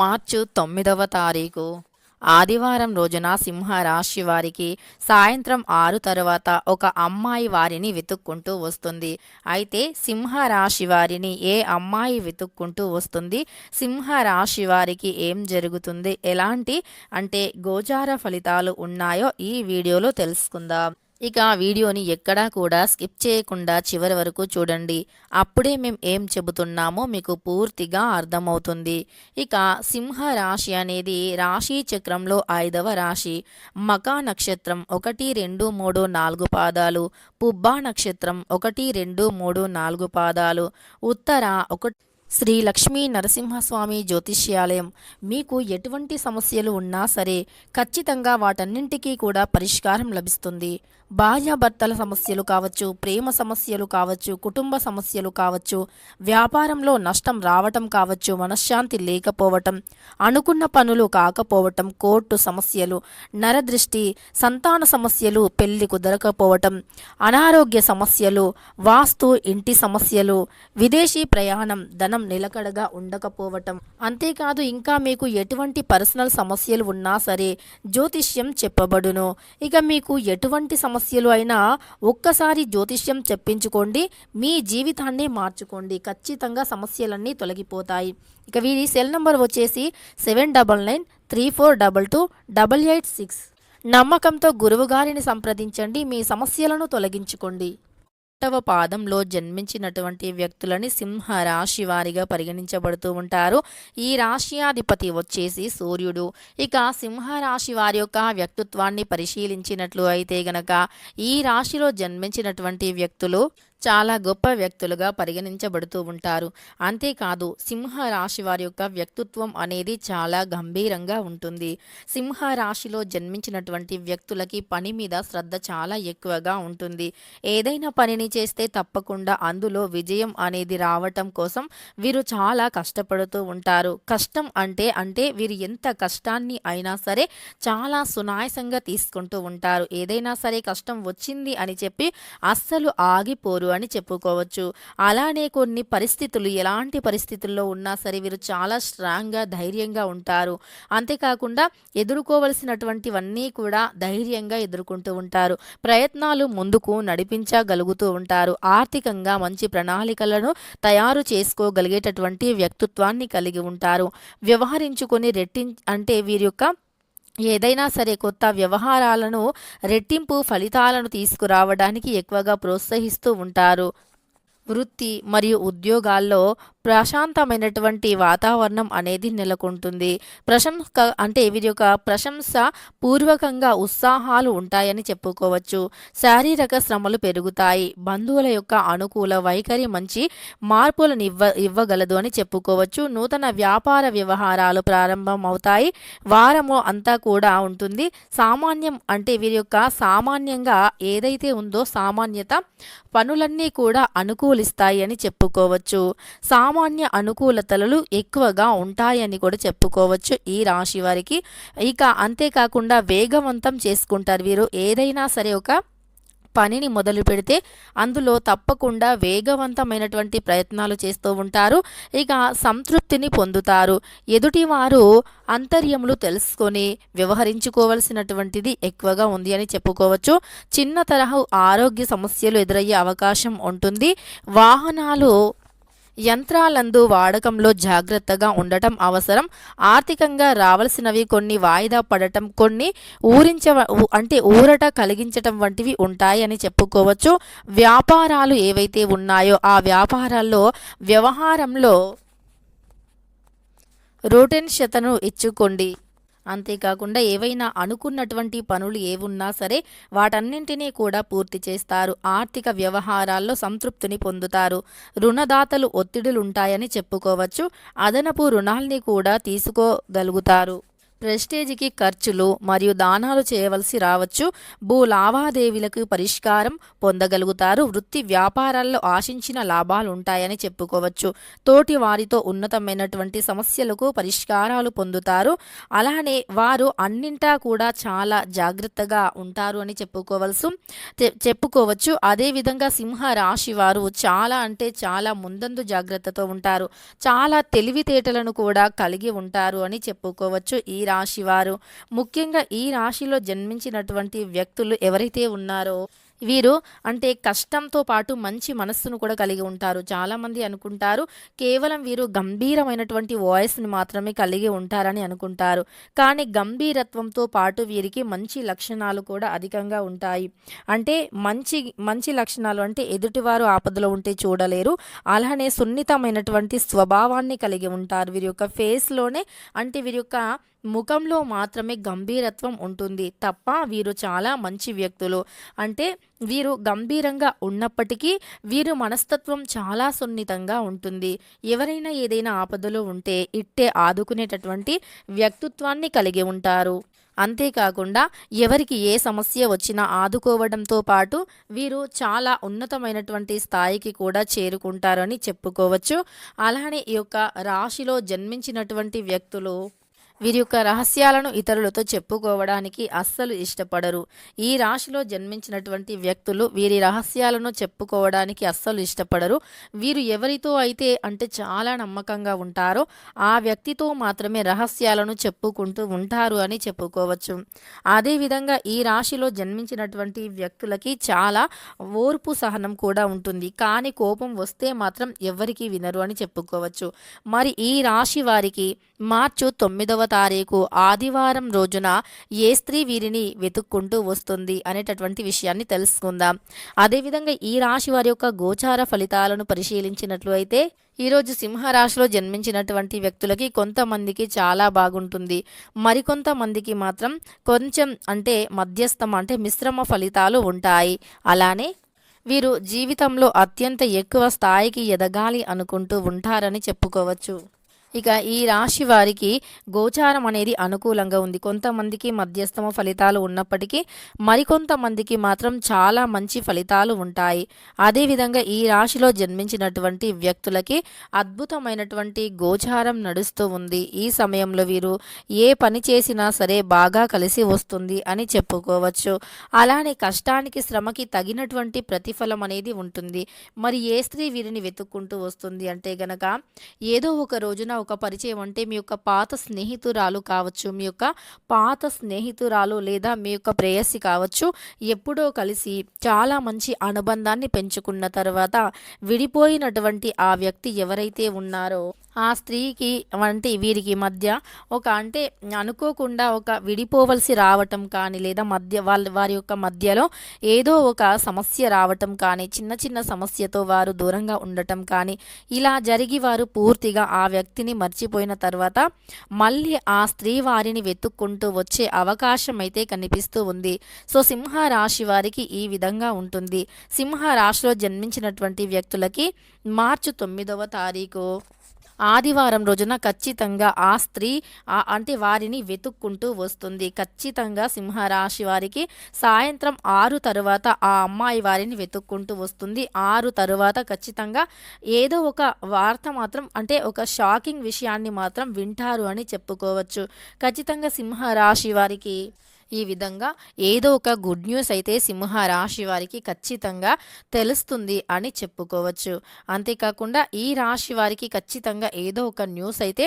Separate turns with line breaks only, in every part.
మార్చు తొమ్మిదవ తారీఖు. ఆదివారం రోజున సింహరాశి వారికి సాయంత్రం ఆరు తర్వాత ఒక అమ్మాయి వారిని వెతుక్కుంటూ వస్తుంది. అయితే సింహరాశి వారిని ఏ అమ్మాయి వెతుక్కుంటూ వస్తుంది? సింహరాశి వారికి ఏం జరుగుతుంది? ఎలాంటి అంటే గోచార ఫలితాలు ఉన్నాయో ఈ వీడియోలో తెలుసుకుందాం. ఇక వీడియోని ఎక్కడా కూడా స్కిప్ చేయకుండా చివరి వరకు చూడండి. అప్పుడే మేము ఏం చెబుతున్నామో మీకు పూర్తిగా అర్థమవుతుంది. ఇక సింహ రాశి అనేది రాశి చక్రంలో ఐదవ రాశి. మకా నక్షత్రం ఒకటి రెండు మూడు నాలుగు పాదాలు. పుబ్బా నక్షత్రం ఒకటి రెండు మూడు నాలుగు పాదాలు. ఉత్తర ఒక శ్రీ లక్ష్మీ నరసింహస్వామి జ్యోతిష్యాలయం. మీకు ఎటువంటి సమస్యలు ఉన్నా సరే ఖచ్చితంగా వాటన్నింటికీ కూడా పరిష్కారం లభిస్తుంది. భార్యాభర్తల సమస్యలు కావచ్చు ప్రేమ సమస్యలు కావచ్చు కుటుంబ సమస్యలు కావచ్చు వ్యాపారంలో నష్టం రావటం కావచ్చు మనశ్శాంతి లేకపోవటం అనుకున్న పనులు కాకపోవటం కోర్టు సమస్యలు నరదృష్టి సంతాన సమస్యలు పెళ్ళి కుదరకపోవటం అనారోగ్య సమస్యలు వాస్తు ఇంటి సమస్యలు విదేశీ ప్రయాణం ధనం నిలకడగా ఉండకపోవటం. అంతేకాదు ఇంకా మీకు ఎటువంటి పర్సనల్ సమస్యలు ఉన్నా సరే జ్యోతిష్యం చెప్పబడును. ఇక మీకు ఎటువంటి సమస్య సమస్యలు అయినా ఒక్కసారి జ్యోతిష్యం చెప్పించుకోండి మీ జీవితాన్ని మార్చుకోండి. ఖచ్చితంగా సమస్యలన్నీ తొలగిపోతాయి. ఇక వీరి సెల్ నంబర్ వచ్చేసి seven double nine three four double two double eight six. నమ్మకంతో గురువుగారిని సంప్రదించండి మీ సమస్యలను తొలగించుకోండి. ఒకటవ పాదంలో జన్మించినటువంటి వ్యక్తులని సింహ రాశి వారిగా పరిగణించబడుతూ ఉంటారు. ఈ రాశ్యాధిపతి వచ్చేసి సూర్యుడు. ఇక సింహ రాశి వారి యొక్క వ్యక్తిత్వాన్ని పరిశీలించినట్లు అయితే గనక ఈ రాశిలో జన్మించినటువంటి వ్యక్తులు చాలా గొప్ప వ్యక్తులుగా పరిగణించబడుతూ ఉంటారు. అంతేకాదు సింహ రాశి వారి యొక్క వ్యక్తిత్వం అనేది చాలా గంభీరంగా ఉంటుంది. సింహ రాశిలో జన్మించినటువంటి వ్యక్తులకి పని మీద శ్రద్ధ చాలా ఎక్కువగా ఉంటుంది. ఏదైనా పనిని చేస్తే తప్పకుండా అందులో విజయం అనేది రావటం కోసం వీరు చాలా కష్టపడుతూ ఉంటారు. కష్టం అంటే అంటే వీరు ఎంత కష్టాన్ని అయినా సరే చాలా సునాయసంగా తీసుకుంటూ ఉంటారు. ఏదైనా సరే కష్టం వచ్చింది అని చెప్పి అస్సలు ఆగిపోరు. అని చెప్పుకోవచ్చు. అలానే కొన్ని పరిస్థితులు ఎలాంటి పరిస్థితుల్లో ఉన్నా సరే వీరు చాలా స్ట్రాంగ్గా ధైర్యంగా ఉంటారు. అంతేకాకుండా ఎదుర్కోవలసినటువంటివన్నీ కూడా ధైర్యంగా ఎదుర్కొంటూ ఉంటారు. ప్రయత్నాలు ముందుకు నడిపించగలుగుతూ ఉంటారు. ఆర్థికంగా మంచి ప్రణాళికలను తయారు చేసుకోగలిగేటటువంటి వ్యక్తిత్వాన్ని కలిగి ఉంటారు. వ్యవహరించుకొని రెట్టిం అంటే వీరి యొక్క ఏదైనా సరే కొత్త వ్యవహారాలను రెట్టింపు ఫలితాలను తీసుకురావడానికి ఎక్కువగా ప్రోత్సహిస్తూ ఉంటారు. వృత్తి మరియు ఉద్యోగాల్లో ప్రశాంతమైనటువంటి వాతావరణం అనేది నెలకొంటుంది. ప్రశంస అంటే వీరి యొక్క ప్రశంస పూర్వకంగా ఉత్సాహాలు ఉంటాయని చెప్పుకోవచ్చు. శారీరక శ్రమలు పెరుగుతాయి. బంధువుల యొక్క అనుకూల వైఖరి మంచి మార్పులను ఇవ్వ ఇవ్వగలదు అని చెప్పుకోవచ్చు. నూతన వ్యాపార వ్యవహారాలు ప్రారంభం అవుతాయి వారము అంతా కూడా ఉంటుంది. సామాన్యం అంటే వీరి యొక్క సామాన్యంగా ఏదైతే ఉందో సామాన్యత పనులన్నీ కూడా అనుకూలిస్తాయని చెప్పుకోవచ్చు. సామాన్య అనుకూలతలు ఎక్కువగా ఉంటాయని కూడా చెప్పుకోవచ్చు ఈ రాశి వారికి. ఇక అంతేకాకుండా వేగవంతం చేసుకుంటారు వీరు. ఏదైనా సరే ఒక పనిని మొదలు పెడితే అందులో తప్పకుండా వేగవంతమైనటువంటి ప్రయత్నాలు చేస్తూ ఉంటారు. ఇక సంతృప్తిని పొందుతారు. ఎదుటివారు అంతర్యములు తెలుసుకొని వ్యవహరించుకోవలసినటువంటిది ఎక్కువగా ఉంది అని చెప్పుకోవచ్చు. చిన్న తరహా ఆరోగ్య సమస్యలు ఎదురయ్యే అవకాశం ఉంటుంది. వాహనాలు యంత్రాలందు వాడకంలో జాగ్రత్తగా ఉండటం అవసరం. ఆర్థికంగా రావాల్సినవి కొన్ని వాయిదా పడటం కొన్ని ఊరించ అంటే ఊరట కలిగించటం వంటివి ఉంటాయని చెప్పుకోవచ్చు. వ్యాపారాలు ఏవైతే ఉన్నాయో ఆ వ్యాపారాల్లో వ్యవహారంలో రోటెన్షతను ఇచ్చుకోండి. అంతేకాకుండా ఏవైనా అనుకున్నటువంటి పనులు ఏవున్నా సరే వాటన్నింటినీ కూడా పూర్తి చేస్తారు. ఆర్థిక వ్యవహారాల్లో సంతృప్తిని పొందుతారు. రుణదాతలు ఒత్తిడులుంటాయని చెప్పుకోవచ్చు. అదనపు రుణాల్ని కూడా తీసుకోగలుగుతారు. ప్రెస్టేజ్కి ఖర్చులు మరియు దానాలు చేయవలసి రావచ్చు. భూ లావాదేవీలకు పరిష్కారం పొందగలుగుతారు. వృత్తి వ్యాపారాల్లో ఆశించిన లాభాలు ఉంటాయని చెప్పుకోవచ్చు. తోటి వారితో ఉన్నతమైనటువంటి సమస్యలకు పరిష్కారాలు పొందుతారు. అలానే వారు అన్నింటా కూడా చాలా జాగ్రత్తగా ఉంటారు అని చెప్పుకోవలసి చెప్పుకోవచ్చు. అదేవిధంగా సింహ రాశి వారు చాలా అంటే చాలా ముందందు జాగ్రత్తతో ఉంటారు. చాలా తెలివితేటలను కూడా కలిగి ఉంటారు అని చెప్పుకోవచ్చు. ఈ రాశి వారు ముఖ్యంగా ఈ రాశిలో జన్మించినటువంటి వ్యక్తులు ఎవరైతే ఉన్నారో వీరు అంటే కష్టంతో పాటు మంచి మనస్సును కూడా కలిగి ఉంటారు. చాలామంది అనుకుంటారు కేవలం వీరు గంభీరమైనటువంటి వాయిస్ని మాత్రమే కలిగి ఉంటారని అనుకుంటారు. కానీ గంభీరత్వంతో పాటు వీరికి మంచి లక్షణాలు కూడా అధికంగా ఉంటాయి. అంటే మంచి మంచి లక్షణాలు అంటే ఎదుటివారు ఆపదలో ఉంటే చూడలేరు. అలానే సున్నితమైనటువంటి స్వభావాన్ని కలిగి ఉంటారు. వీరి యొక్క ఫేస్లోనే అంటే వీరి యొక్క ముఖంలో మాత్రమే గంభీరత్వం ఉంటుంది తప్ప వీరు చాలా మంచి వ్యక్తులు. అంటే వీరు గంభీరంగా ఉన్నప్పటికీ వీరు మనస్తత్వం చాలా సున్నితంగా ఉంటుంది. ఎవరైనా ఏదైనా ఆపదలు ఉంటే ఇట్టే ఆదుకునేటటువంటి వ్యక్తిత్వాన్ని కలిగి ఉంటారు. అంతేకాకుండా ఎవరికి ఏ సమస్య వచ్చినా ఆదుకోవడంతో పాటు వీరు చాలా ఉన్నతమైనటువంటి స్థాయికి కూడా చేరుకుంటారని చెప్పుకోవచ్చు. అలానే ఈ యొక్క రాశిలో జన్మించినటువంటి వ్యక్తులు వీరి యొక్క రహస్యాలను ఇతరులతో చెప్పుకోవడానికి అస్సలు ఇష్టపడరు. ఈ రాశిలో జన్మించినటువంటి వ్యక్తులు వీరి రహస్యాలను చెప్పుకోవడానికి అస్సలు ఇష్టపడరు. వీరు ఎవరితో అయితే అంటే చాలా నమ్మకంగా ఉంటారో ఆ వ్యక్తితో మాత్రమే రహస్యాలను చెప్పుకుంటూ ఉంటారు అని చెప్పుకోవచ్చు. అదేవిధంగా ఈ రాశిలో జన్మించినటువంటి వ్యక్తులకి చాలా ఓర్పు సహనం కూడా ఉంటుంది. కానీ కోపం వస్తే మాత్రం ఎవరికీ వినరు అని చెప్పుకోవచ్చు. మరి ఈ రాశి వారికి మార్చు తొమ్మిదవ తారీఖు ఆదివారం రోజున ఏ స్త్రీ వీరిని వెతుక్కుంటూ వస్తుంది అనేటటువంటి విషయాన్ని తెలుసుకుందాం. అదేవిధంగా ఈ రాశి వారి యొక్క గోచార ఫలితాలను పరిశీలించినట్లు అయితే ఈరోజు సింహరాశిలో జన్మించినటువంటి వ్యక్తులకి కొంతమందికి చాలా బాగుంటుంది. మరికొంతమందికి మాత్రం కొంచెం అంటే మధ్యస్థం అంటే మిశ్రమ ఫలితాలు ఉంటాయి. అలానే వీరు జీవితంలో అత్యంత ఎక్కువ స్థాయికి ఎదగాలి అనుకుంటూ ఉంటారని చెప్పుకోవచ్చు. ఇక ఈ రాశి వారికి గోచారం అనేది అనుకూలంగా ఉంది. కొంతమందికి మధ్యస్థమ ఫలితాలు ఉన్నప్పటికీ మరికొంతమందికి మాత్రం చాలా మంచి ఫలితాలు ఉంటాయి. అదేవిధంగా ఈ రాశిలో జన్మించినటువంటి వ్యక్తులకి అద్భుతమైనటువంటి గోచారం నడుస్తూ ఉంది. ఈ సమయంలో వీరు ఏ పని చేసినా సరే బాగా కలిసి వస్తుంది అని చెప్పుకోవచ్చు. అలానే కష్టానికి శ్రమకి తగినటువంటి ప్రతిఫలం అనేది ఉంటుంది. మరి ఏ స్త్రీ వీరిని వెతుక్కుంటూ వస్తుంది అంటే గనక ఏదో ఒక రోజున ఒక పరిచయం అంటే మీ యొక్క పాత స్నేహితురాలు కావచ్చు మీ యొక్క పాత స్నేహితురాలు లేదా మీ యొక్క ప్రేయసి కావచ్చు ఎప్పుడో కలిసి చాలా మంచి అనుబంధాన్ని పెంచుకున్న తర్వాత విడిపోయినటువంటి ఆ వ్యక్తి ఎవరైతే ఉన్నారో ఆ స్త్రీకి వంటి వీరికి మధ్య ఒక అంటే అనుకోకుండా ఒక విడిపోవలసి రావటం కానీ లేదా మధ్య వాళ్ళ వారి యొక్క మధ్యలో ఏదో ఒక సమస్య రావటం కానీ చిన్న చిన్న సమస్యతో వారు దూరంగా ఉండటం కానీ ఇలా జరిగి వారు పూర్తిగా ఆ వ్యక్తిని మర్చిపోయిన తర్వాత మళ్ళీ ఆ స్త్రీ వారిని వెతుక్కుంటూ వచ్చే అవకాశం అయితే కనిపిస్తూ ఉంది. సో సింహ రాశి వారికి ఈ విధంగా ఉంటుంది. సింహ రాశిలో జన్మించినటువంటి వ్యక్తులకి మార్చి తొమ్మిదవ తారీఖు. ఆదివారం రోజున ఖచ్చితంగా ఆ స్త్రీ అంటే వారిని వెతుక్కుంటూ వస్తుంది. ఖచ్చితంగా సింహరాశి వారికి సాయంత్రం ఆరు తరువాత ఆ అమ్మాయి వారిని వెతుక్కుంటూ వస్తుంది. ఆరు తరువాత ఖచ్చితంగా ఏదో ఒక వార్త మాత్రం అంటే ఒక షాకింగ్ విషయాన్ని మాత్రం వింటారు అని చెప్పుకోవచ్చు. ఖచ్చితంగా సింహరాశి వారికి ఈ విధంగా ఏదో ఒక గుడ్ న్యూస్ అయితే సింహ రాశి వారికి ఖచ్చితంగా తెలుస్తుంది అని చెప్పుకోవచ్చు. అంతేకాకుండా ఈ రాశి వారికి ఖచ్చితంగా ఏదో ఒక న్యూస్ అయితే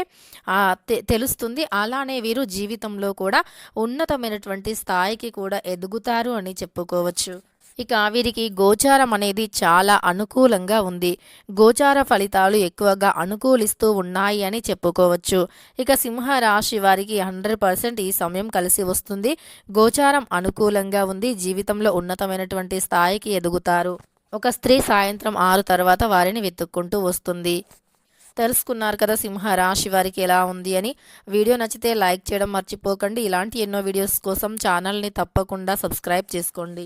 తెలుస్తుంది. అలానే వీరు జీవితంలో కూడా ఉన్నతమైనటువంటి స్థాయికి కూడా ఎదుగుతారు అని చెప్పుకోవచ్చు. ఇక వీరికి గోచారం అనేది చాలా అనుకూలంగా ఉంది. గోచార ఫలితాలు ఎక్కువగా అనుకూలిస్తూ ఉన్నాయి అని చెప్పుకోవచ్చు. ఇక సింహ రాశి వారికి హండ్రెడ్ పర్సెంట్ ఈ సమయం కలిసి వస్తుంది. గోచారం అనుకూలంగా ఉంది. జీవితంలో ఉన్నతమైనటువంటి స్థాయికి ఎదుగుతారు. ఒక స్త్రీ సాయంత్రం ఆరు తర్వాత వారిని వెతుక్కుంటూ వస్తుంది. తెలుసుకున్నారు కదా సింహ రాశి వారికి ఎలా ఉంది అని. వీడియో నచ్చితే లైక్ చేయడం మర్చిపోకండి. ఇలాంటి ఎన్నో వీడియోస్ కోసం ఛానల్ని తప్పకుండా సబ్స్క్రైబ్ చేసుకోండి.